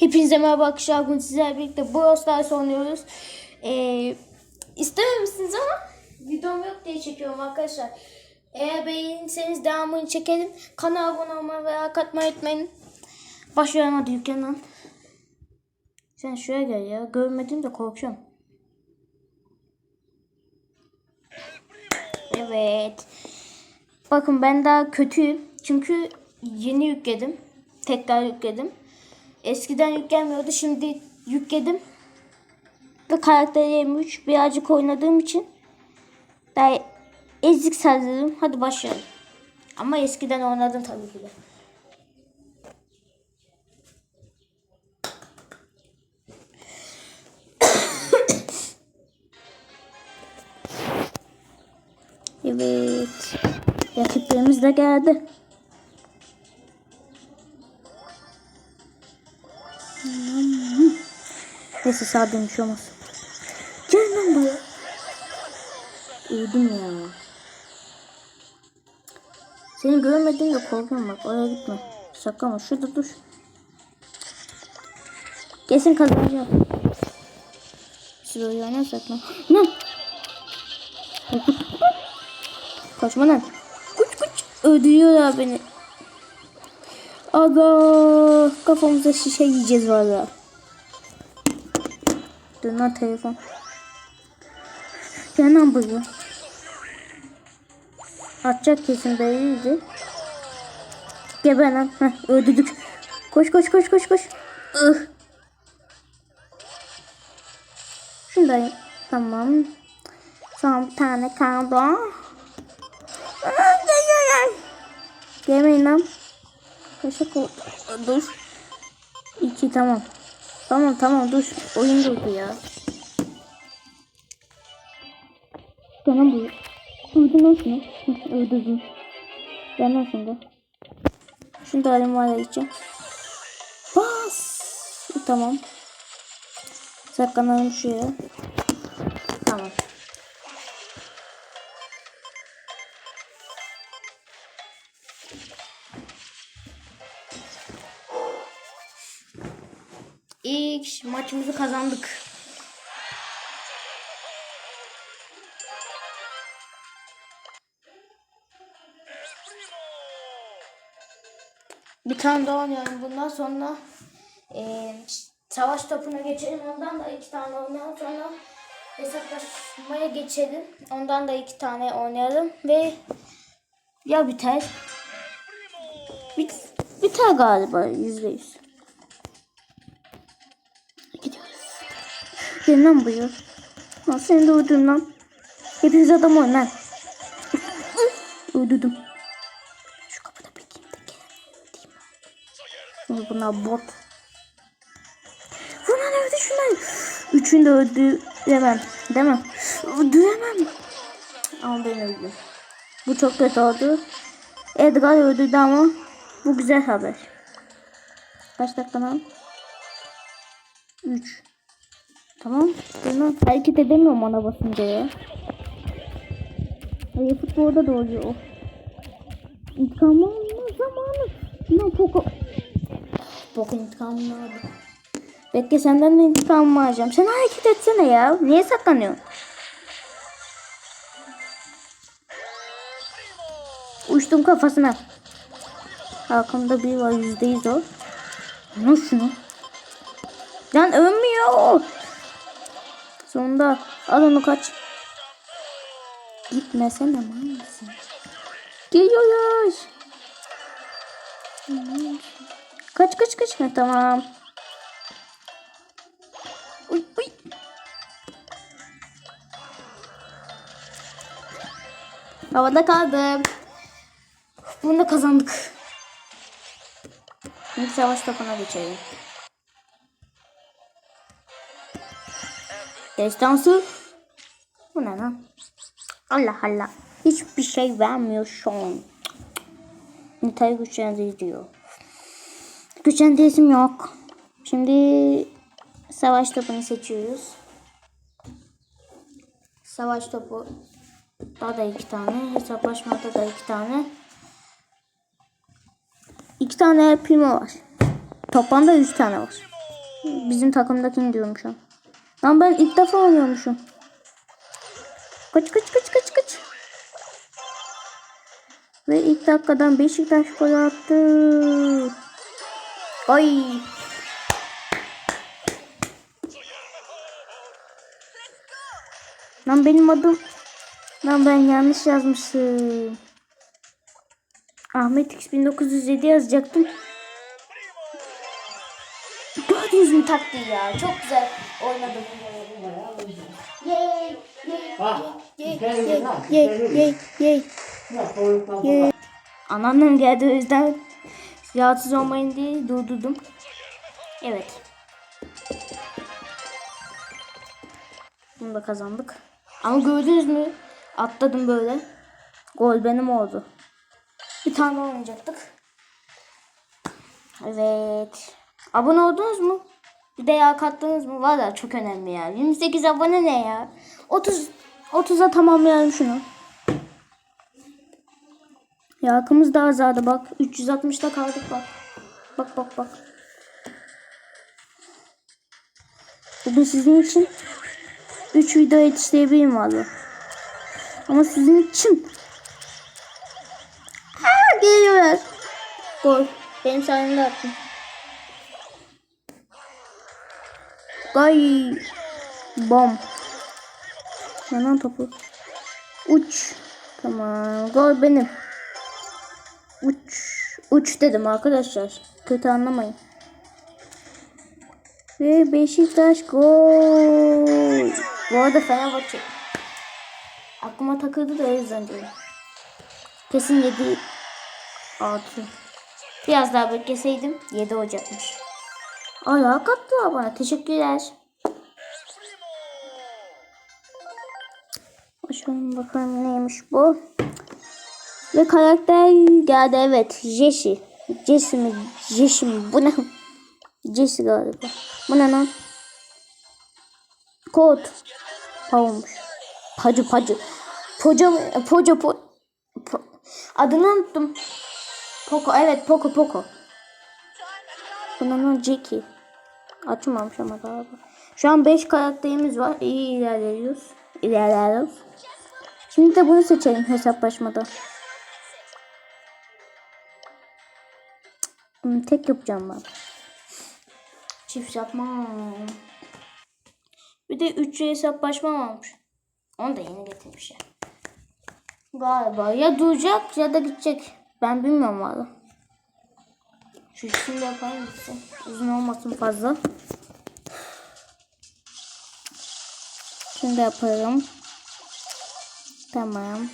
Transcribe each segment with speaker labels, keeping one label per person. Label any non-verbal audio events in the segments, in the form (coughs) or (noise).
Speaker 1: Hepinize merhaba arkadaşlar. Bugün sizlerle birlikte Brawl Stars oynuyoruz. Ee, istememişsiniz ama videom yok diye çekiyorum arkadaşlar. Eğer beğenirseniz devamını çekelim. Kanala abone olmayı ve like atmayı unutmayın. Başlayalım hadi yüklenin. Sen şuraya gel ya. Görmedim de korkuyorum. Evet. Bakın ben daha kötüyüm. Çünkü yeni yükledim. Tekrar yükledim. Eskiden yüklenmiyordu. Şimdi yükledim. Ve karakter 23 birazcık oynadığım için daha ezik sardım. Hadi başlayalım. Ama eskiden oynadım tabii ki de. (coughs) Evet. Rakiplerimiz de geldi. Neyse sağ dönmüş olmaz. Gel lan buraya. Öldüm ya. Seni görmedim de korkuyorum bak oraya gitme. Sakın ama şurada dur. Kesin kazanacağım. Şuraya oynarsak lan. Lan. Kaçma lan. Kuç kuç. Öldürüyorlar beni. Aga kafamıza şişe yiyeceğiz valla. Dur lan telefon. Lan buraya. Atacak kesin belliydi. Geber lan. Heh, öldürdük. Koş koş koş koş koş. Ih. Şundayım. Tamam. Son bir tane kaldı. Gelmeyin lan. Kaşık oldu. Dur. İki tamam. Tamam tamam dur. Oyun durdu ya. Tamam bu. Öldün lan şunu. Hı, Öldürdüm. Gel lan da. Şunu da alayım var içeceğim. Bas. Tamam. Saklanalım şuraya. Tamam. İlk maçımızı kazandık. Bir tane daha oynayalım. Bundan sonra eee, savaş topuna geçelim. Ondan da iki tane oynayalım. Sonra hesaplaşmaya geçelim. Ondan da iki tane oynayalım. Ve ya biter. Bit, biter galiba yüzde yüz. Gelin lan buyur. Lan seni de öldürdüm lan. Hepiniz adam oyun lan. (laughs) Öldürdüm. Şu kapıda bekleyeyim de. Şimdi bunlar bot. Bunlar öldü şunlar. Üçünü de öldüremem. Değil mi? Öldüremem. Ama ben öldüm. Bu çok kötü oldu. Edgar öldürdü ama bu güzel haber. Kaç dakika lan? 3. Tamam. Bunu hareket edemiyorum ona basınca ya. Hayır futbolda da oluyor. o. İntikam alma zamanı. Ne poka. Poka intikamını aldı. Bekle senden de intikamımı alacağım. Sen hareket etsene ya. Niye saklanıyorsun? Uçtum kafasına. Arkamda bir var yüzdeyiz o. Nasıl? Lan ölmüyor. Sonunda al onu kaç. Gitmesene maalesef. Geliyoruz. Kaç kaç kaç. Ha, tamam. Uy, uy. Havada kaldım. Bunu da kazandık. Şimdi savaş topuna geçelim. Destansı. Bu ne lan? Allah Allah. Hiçbir şey vermiyor şu an. Nitayı güçlendir diyor. Güçlendirizim yok. Şimdi savaş topunu seçiyoruz. Savaş topu daha da iki tane. Hesaplaşmada da iki tane. İki tane primo var. Toplamda üç tane var. Bizim takımdakini diyorum şu an. Lan ben ilk defa oynuyormuşum. Kaç kaç kaç kaç kaç. Ve ilk dakikadan Beşiktaş gol attı. Ay. Lan benim adım. Lan ben yanlış yazmışım. Ahmet X 1907 yazacaktım. Mü taktiği ya? Çok güzel oynadım. Anneannem geldi o yüzden rahatsız olmayın diye durdurdum. Evet. Bunu da kazandık. Ama gördünüz mü? Atladım böyle. Gol benim oldu. Bir tane oynayacaktık. Evet. Abone oldunuz mu? Yağ kattınız mı? Valla çok önemli ya. 28 abone ne ya? 30 30'a tamamlayalım şunu. Yakımız da azaldı bak. 360'da kaldık bak. Bak bak bak. Bugün sizin için 3 video yetiştirebilirim valla. Ama sizin için. Ha geliyorlar. Gol. Benim sayemde attım. Gay. Bom. Yanan topu. Uç. Tamam. Gol benim. Uç. Uç dedim arkadaşlar. Kötü anlamayın. Ve Beşiktaş gol. Bu arada Fenerbahçe. Aklıma takıldı da o yüzden diyorum. Kesin 7 6. Biraz daha bekleseydim 7 Ocak'mış. Ayağa kattılar bana. Teşekkürler. Açalım bakalım neymiş bu. Ve karakter geldi evet. Jesse. Jesse mi? Jesse mi? Bu ne? Jesse galiba. Bu ne lan? Kod. Pavmuş. Pacı pacı. Poca? Poca po. po- Adını unuttum. Poco evet Poco Poco. Bunun Jackie. Açmamış ama galiba. Şu an 5 karakterimiz var. İyi ilerliyoruz. İlerliyoruz. Şimdi de bunu seçelim hesaplaşmada. Tek yapacağım ben. Çift yapmam. Bir de üçlü hesaplaşma varmış. Onu da yeni getirmişler. Galiba ya duracak ya da gidecek. Ben bilmiyorum valla. Şu ikisini de yapalım gitsin. Uzun olmasın fazla. Şunu da yapalım. Tamam.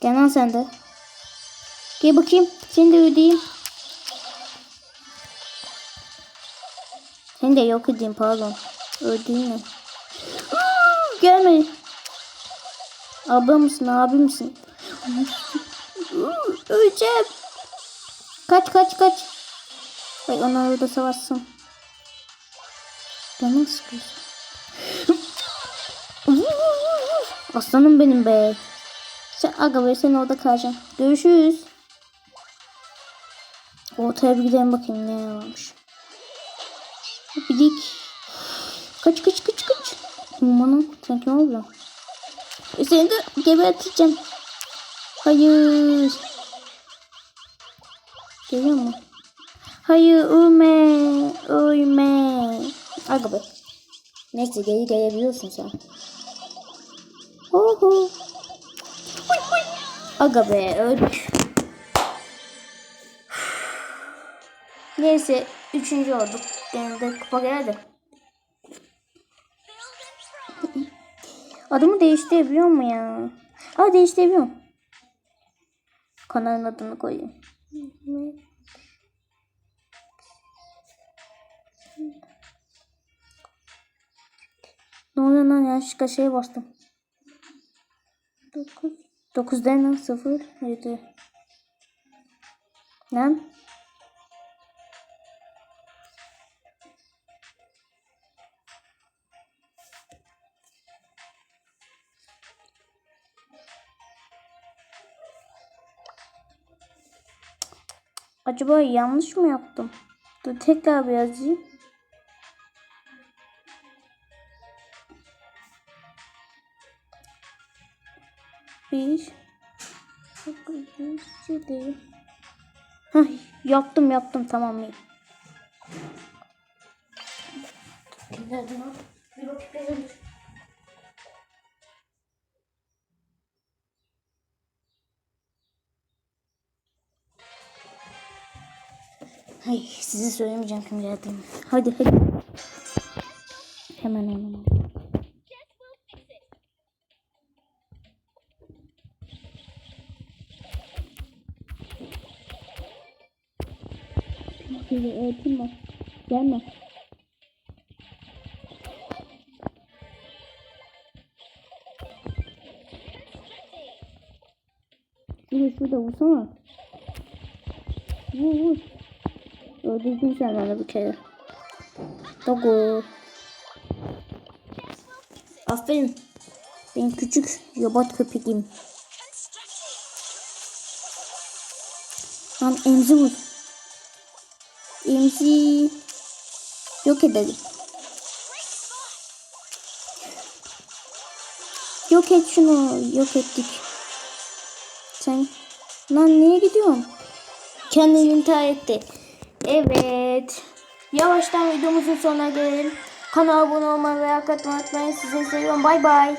Speaker 1: Gel lan sen de. Gel bakayım. Seni de ödeyeyim. Seni de yok edeyim pardon. Ödeyeyim mi? (gasps) Gelme. Abla mısın abi misin? (gasps) Öleceğim. Kaç kaç kaç. Ay onlar orada savaşsın. Canım sıkıyorsun. (laughs) Aslanım benim be. Sen aga be sen orada kalacaksın. Görüşürüz. Ortaya bir gidelim bakayım ne varmış. Bidik. Kaç kaç kaç kaç. Umanım sen kim oldun? E seni de geberteceğim. Hayır. Geliyor mu? Hayır ölme. Ölme. Aga be. Neyse geri gelebiliyorsun sen. Oho. Aga be öldük. Neyse üçüncü olduk. Gene de kupa geldi. Adımı değiştirebiliyor mu ya? Aa değiştirebiliyorum. Kanalın adını koyayım. Ne oluyor lan yanlışlıkla şeye bastım. 9 9 değil lan 0 7 Lan Acaba yanlış mı yaptım? Dur tekrar bir yazayım. Bir. Hah, yaptım yaptım tamam iyi. Nereden? Bir gelir. Ay size söylemeyeceğim kim geldiğini. Hadi hadi. Hemen hemen. Şöyle öğretim var. Gelme. Şurada şurada vursana. Vur vur. Öldürdüm sen bana bir kere. Dogo. Aferin. Ben küçük yabat köpeğim. Lan emzi vur. Emzi. Yok edelim. Yok et şunu. Yok ettik. Sen lan niye gidiyorsun? Kendini intihar etti. Evet. Yavaştan videomuzun sonuna gelelim. Kanala abone olmayı ve like atmayı unutmayın. Sizi seviyorum. Bay bay.